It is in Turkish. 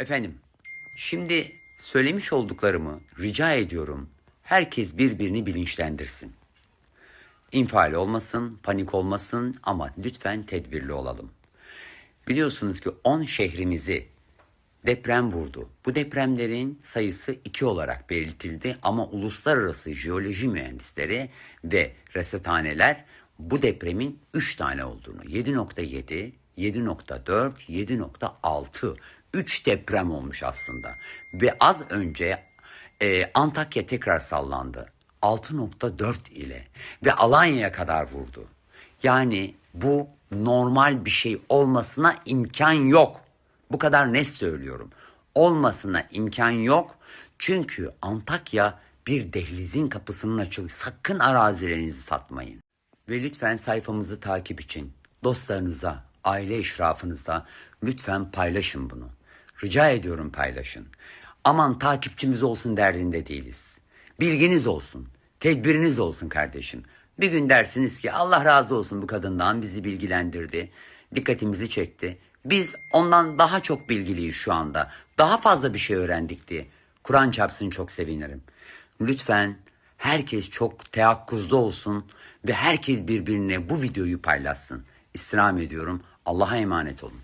Efendim, şimdi söylemiş olduklarımı rica ediyorum. Herkes birbirini bilinçlendirsin. İnfial olmasın, panik olmasın ama lütfen tedbirli olalım. Biliyorsunuz ki 10 şehrimizi deprem vurdu. Bu depremlerin sayısı 2 olarak belirtildi ama uluslararası jeoloji mühendisleri ve resethaneler bu depremin 3 tane olduğunu 7.7, 7.4, 7.6 3 deprem olmuş aslında. Ve az önce e, Antakya tekrar sallandı. 6.4 ile ve Alanya'ya kadar vurdu. Yani bu normal bir şey olmasına imkan yok. Bu kadar net söylüyorum. Olmasına imkan yok. Çünkü Antakya bir dehlizin kapısının açılıyor. Sakın arazilerinizi satmayın. Ve lütfen sayfamızı takip için dostlarınıza, aile eşrafınıza lütfen paylaşın bunu. Rica ediyorum paylaşın. Aman takipçimiz olsun derdinde değiliz. Bilginiz olsun, tedbiriniz olsun kardeşim. Bir gün dersiniz ki Allah razı olsun bu kadından bizi bilgilendirdi, dikkatimizi çekti. Biz ondan daha çok bilgiliyiz şu anda. Daha fazla bir şey öğrendik diye. Kur'an çarpsın çok sevinirim. Lütfen herkes çok teyakkuzda olsun ve herkes birbirine bu videoyu paylaşsın. İstirham ediyorum. Allah'a emanet olun.